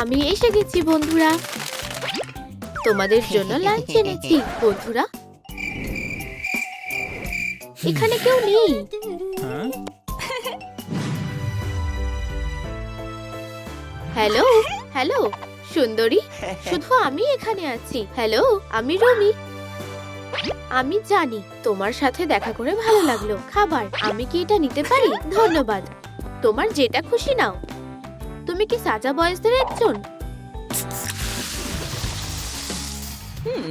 আমি এসে গেছি, বন্ধুরা। তোমাদের জন্য লাঞ্চ এনেছি, বন্ধুরা। এখানে কেউ নেই। হ্যালো হ্যালো, সুন্দরী, শুধু আমি এখানে আছি। হ্যালো, আমি রমি। আমি জানি, তোমার সাথে দেখা করে ভালো লাগল। খাবার, আমি কি এটা নিতে পারি? ধন্যবাদ। তোমার যেটা খুশি নাও। তুমি কি সাজা বয়সদের একজন?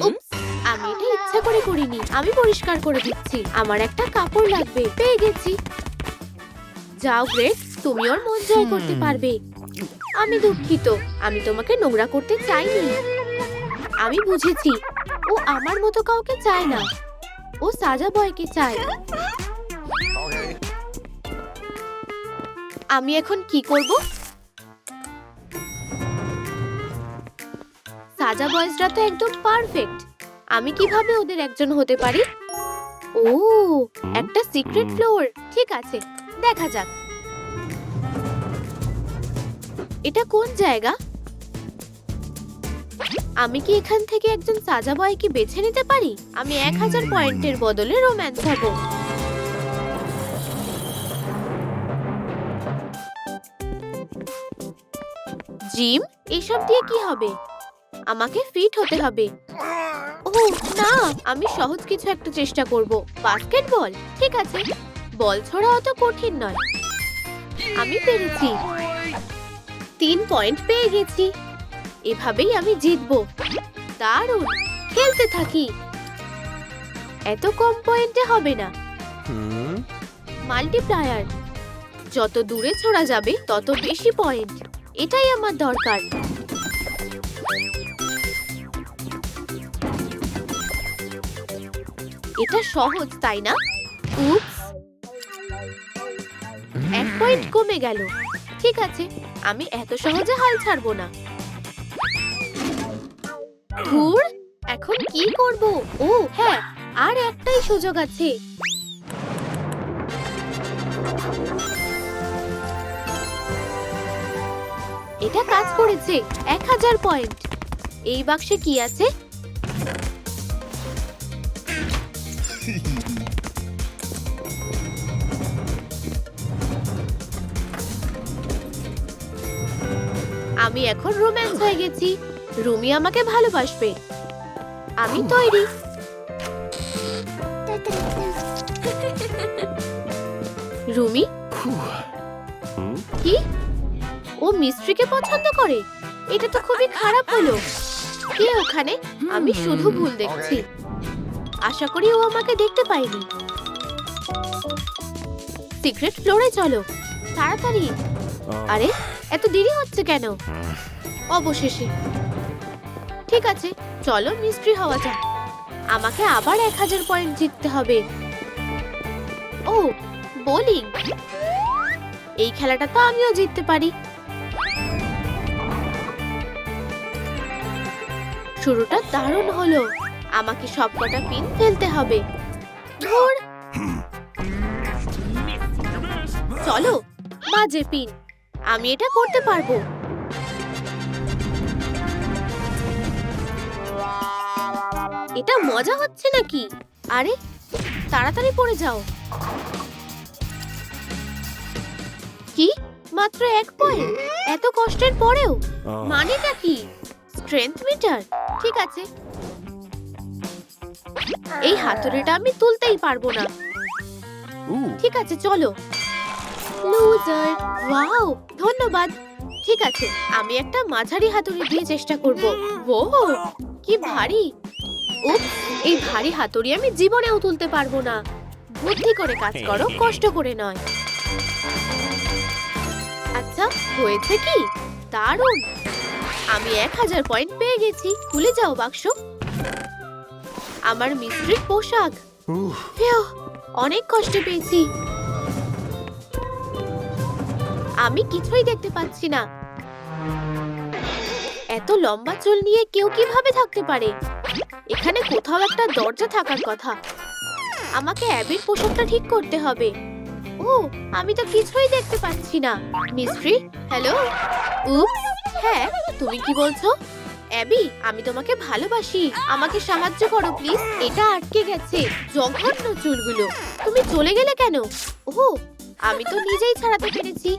উপস, আমি এটা ইচ্ছা করে করিনি। আমি পরিষ্কার করে দিচ্ছি। আমার একটা কাপড় লাগবে। পেয়ে গেছি। যাও গ্রেট। তুমি ওর মন জয় করতে হুম। পারবে। আমি দুঃখিত। আমি তোমাকে নোংরা করতে চাইনি। আমি বুঝেছি। ও আমার মতো কাউকে চায় না। ও সাজা বয়কে চায়। আমি এখন কি করব? সাজা বয়েজরা তো একদম পারফেক্ট আমি কীভাবে ওদের একজন হতে পারি? ও, একটা সিক্রেট ফ্লোর ঠিক আছে, দেখা যাক। এটা কোন জায়গা? আমি কি এখান থেকে একজন সাজা বয়কে বেছে নিতে পারি? আমি এক হাজার পয়েন্টের বদলে রোম্যান্স হব জিম, এসব দিয়ে কি হবে? আমাকে ফিট হতে হবে। ও না আমি সহজ কিছু একটা চেষ্টা করব। বাস্কেটবল ঠিক আছে। বল ছোড়া অত কঠিন নয়। আমি পেরেছি। তিন পয়েন্ট পেয়ে গেছি। এভাবেই আমি জিতবো। দারুণ! খেলতে থাকি। এত কম পয়েন্টে হবে না। মাল্টিপ্লায়ার। যত দূরে ছোড়া যাবে তত বেশি পয়েন্ট। এটাই আমার দরকার। এটা সহজ তাই না? উপস এক পয়েন্ট কমে গেল। ঠিক আছে আমি এত সহজে হাল ছাড়বো না। ধুর এখন কি করব? ও হ্যাঁ আর একটাই সুযোগ আছে। এটা কাজ করেছে এক হাজার পয়েন্ট। এই বাক্সে কি আছে? আমি এখন রোম্যান্স হয়ে গেছি। রুমি আমাকে ভালোবাসবে। আমি তৈরি। রুমি? কি? ও মিস্ত্রিকে পছন্দ করে? এটা তো খুবই খারাপ হলো। কে ওখানে? আমি শুধু ভুল দেখছি। আশা করি ও আমাকে দেখতে পায়নি। সিক্রেট ফ্লোরে চলো তাড়াতাড়ি। আরে এত দেরি হচ্ছে কেন? অবশেষে। ঠিক আছে চলো মিস্ত্রি হওয়া যাক। আমাকে আবার এক হাজার পয়েন্ট জিততে হবে। ও বোলিং। এই খেলাটা তো আমিও জিততে পারি। শুরুটা দারুণ হলো। আমাকে সবকটা পিন ফেলতে হবে। ধুর! চলো বাজে পিন। আমি এটা করতে পারব। এটা মজা হচ্ছে নাকি? আরে তাড়াতাড়ি পড়ে যাও। কি? মাত্র এক পয়েন্ট এত কষ্টের পরেও? মানেটা কি? স্ট্রেংথ মিটার ঠিক আছে। এই হাতুড়িটা আমি তুলতেই পারব না। ঠিক আছে চলো। লুজার ওয়াও ধন্যবাদ। ঠিক আছে আমি একটা মাঝারি হাতুড়ি দিয়ে চেষ্টা করব। ও কি ভারী। উপস এই ভারী হাতুড়ি আমি জীবনেও তুলতে পারব না। বুদ্ধি করে কাজ করো কষ্ট করে নয়। আচ্ছা হয়েছে কি? দারুণ। আমি এক হাজার পয়েন্ট পেয়ে গেছি। খুলে যাও বাক্স। আমার মিস্ত্রির পোশাক। অনেক কষ্ট পেয়েছি। আমি কিছুই দেখতে পাচ্ছি না। এত লম্বা চুল নিয়ে কেউ কীভাবে থাকতে পারে? এখানে কোথাও একটা দরজা থাকার কথা। আমাকে অ্যাবির পোশাকটা ঠিক করতে হবে। ও আমি তো কিছুই দেখতে পাচ্ছি না। মিস্ত্রি হ্যালো? উপস হ্যাঁ তুমি কি বলছো? অ্যাবি, আমি তোমাকে ভালোবাসি। আমাকে সাহায্য করো, প্লিজ। এটা আটকে গেছে। জঘন্য চুলগুলো। তুমি চলে গেলে কেন? ওহো, আমি তো নিজেই ছাড়াতে পেরেছি।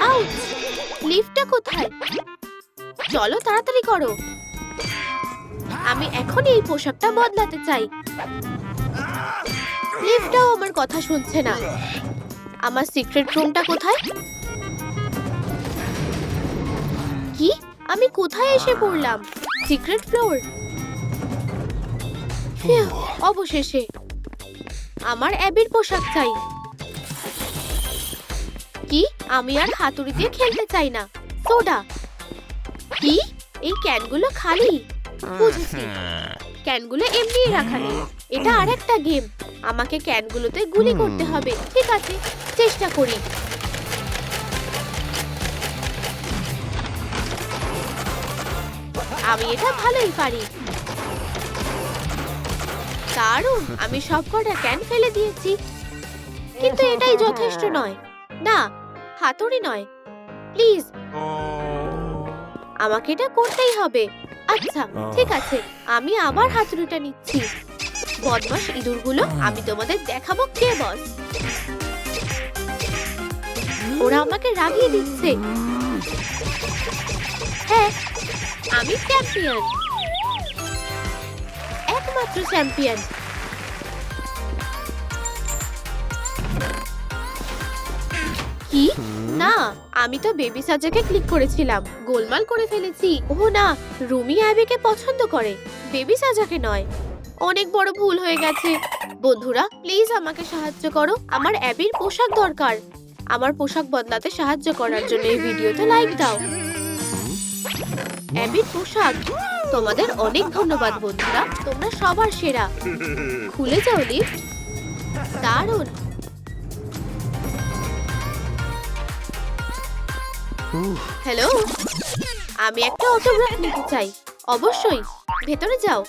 আউচ, লিফটটা কোথায়? চলো, তাড়াতাড়ি করো। আমি এখনই এই পোশাকটা বদলাতে চাই। লিফটটাও আমার কথা শুনছে না। আমার সিক্রেট রুমটা কোথায়? আমি কোথায় এসে পড়লাম? সিক্রেট ফ্লোর অবশেষে। আমার অ্যাবির পোশাক চাই। কি? আমি আর হাতুড়ি দিয়ে খেলতে চাই না। সোডা। কি? এই ক্যানগুলো খালি? বুঝেছি। ক্যানগুলো এমনি রাখা নেই। এটা আরেকটা গেম। আমাকে ক্যানগুলোতে গুলি করতে হবে। ঠিক আছে, চেষ্টা করি। আমি এটা ভালোই পারি। দারুণ আমি সবকটা ক্যান ফেলে দিয়েছি। কিন্তু এটাই যথেষ্ট নয়। না হাতুড়ি নয়। প্লিজ। আমাকে এটা করতেই হবে। আচ্ছা ঠিক আছে আমি আবার হাতুড়িটা নিচ্ছি। বদমাস ইঁদুরগুলো আমি তোমাদের দেখাবো কে বস। ওরা আমাকে রাগিয়ে দিচ্ছে। চ্যাম্পিয়ন একমাত্র চ্যাম্পিয়ন কি? না, আমি তো বেবি সাজাকে ক্লিক করেছিলাম। গোলমাল করে ফেলেছি। ও না, রুমি অ্যাবিকে পছন্দ করে। বেবি সাজাকে নয়। অনেক বড় ভুল হয়ে গেছে। বন্ধুরা প্লিজ আমাকে সাহায্য করো। আমার অ্যাবির পোশাক দরকার। আমার পোশাক বদলাতে সাহায্য করার জন্য এই ভিডিওতে লাইক দাও। অ্যাবির পোশাক। তোমাদের অনেক ধন্যবাদ বন্ধুরা। তোমরা সবার সেরা। খুলে যাও লিফট দারুণ। হ্যালো? আমি একটা অটোগ্রাফ নিতে চাই। অবশ্যই। ভেতরে যাও।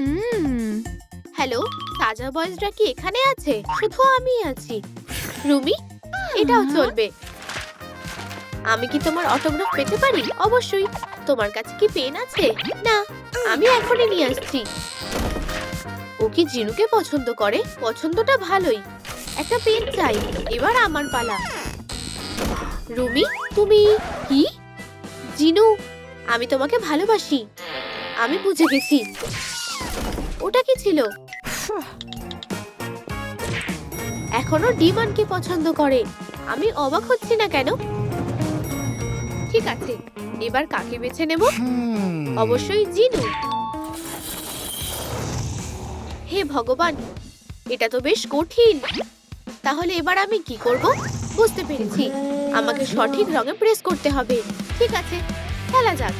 হুম। হ্যালো? সাজা বয়েজরা কি এখানে আছে? শুধু আমি আছি। রুমি এটাও চলবে। আমি কি তোমার অটোগ্রাফ পেতে পারি? অবশ্যই। তোমার কাছে কি পেন আছে? না, আমি এখনই নিয়ে আসছি। ও কি জিনুকে পছন্দ করে? পছন্দটা ভালোই। একটা পেন চাই। এবার আমার পালা। রুমি, তুমি? কি? জিনু, আমি তোমাকে ভালোবাসি। আমি বুঝে গেছি। ওটা কি ছিল? এখনও ডিমান্ডকে পছন্দ করে। আমি অবাক হচ্ছি না কেন? ঠিক আছে এবার কাকে বেছে নেব? অবশ্যই জিনু। হে ভগবান এটা তো বেশ কঠিন। তাহলে এবার আমি কি করব? বুঝতে পেরেছি। আমাকে সঠিক রঙে প্রেস করতে হবে। ঠিক আছে খেলা যাক।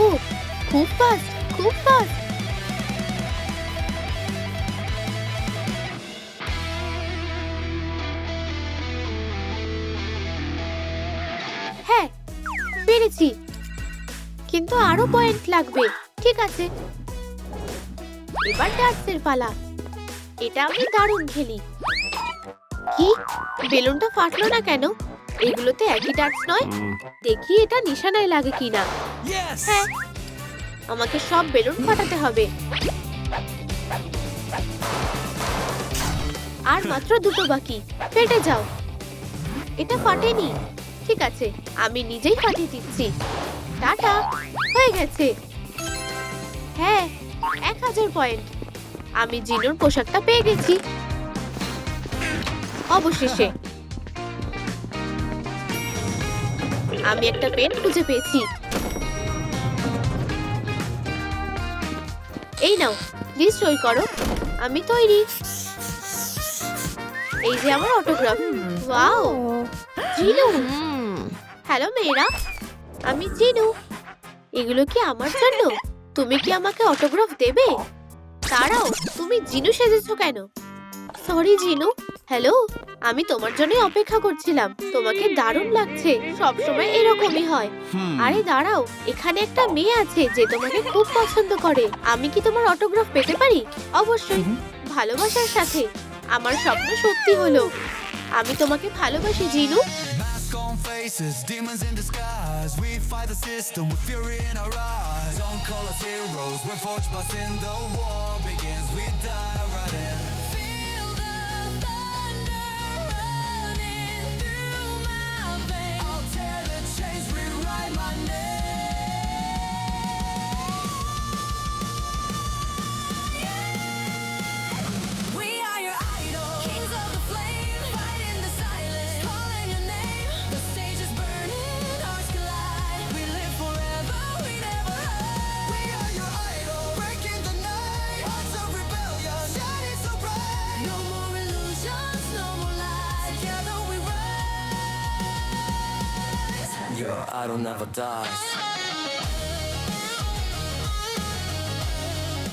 ও খুব ফাস্ট খুব ফাস্ট পেরেছি কিন্তু আরও পয়েন্ট লাগবে। ঠিক আছে। এবার ডার্টসের পালা। এটা আমি দারুণ খেলি। কি? বেলুনটা ফাটলো না কেন? এগুলোতে একই ডার্টস নয়? দেখি এটা নিশানায় লাগে কিনা। হ্যাঁ। আমাকে সব বেলুন ফাটাতে হবে। আর মাত্র দুটো বাকি। ফেটে যাও। এটা ফাটেনি। ঠিক আছে আমি নিজেই ফাটিয়ে দিচ্ছি। টাটা হয়ে গেছে। হ্যাঁ এক হাজার পয়েন্ট। আমি জিনুর পোশাকটা পেয়ে গেছি। অবশেষে। আমি একটা পেন খুঁজে পেয়েছি। এই নাও প্লিজ সই করো। আমি তৈরি। এই যে আমার অটোগ্রাফ ওয়াও। জিনু। হ্যালো মেয়েরা আমি জিনু। এগুলো কি আমার জন্য? তুমি কি আমাকে অটোগ্রাফ দেবে? দাঁড়াও তুমি জিনু সেজেছো কেন? সরি জিনু। হ্যালো আমি তোমার জন্যই অপেক্ষা করছিলাম। তোমাকে দারুণ লাগছে সবসময় এরকমই হয়. আরে দাঁড়াও এখানে একটা মেয়ে আছে যে তোমাকে খুব পছন্দ করে। আমি কি তোমার অটোগ্রাফ পেতে পারি? অবশ্যই। ভালোবাসার সাথে। আমার স্বপ্ন সত্যি হলো। আমি তোমাকে ভালোবাসি Jinu. Faces, demons in disguise. We fight the system with fury in our eyes. Don't call us heroes, we're forged by sin. The war begins, we die right in. battle never dies.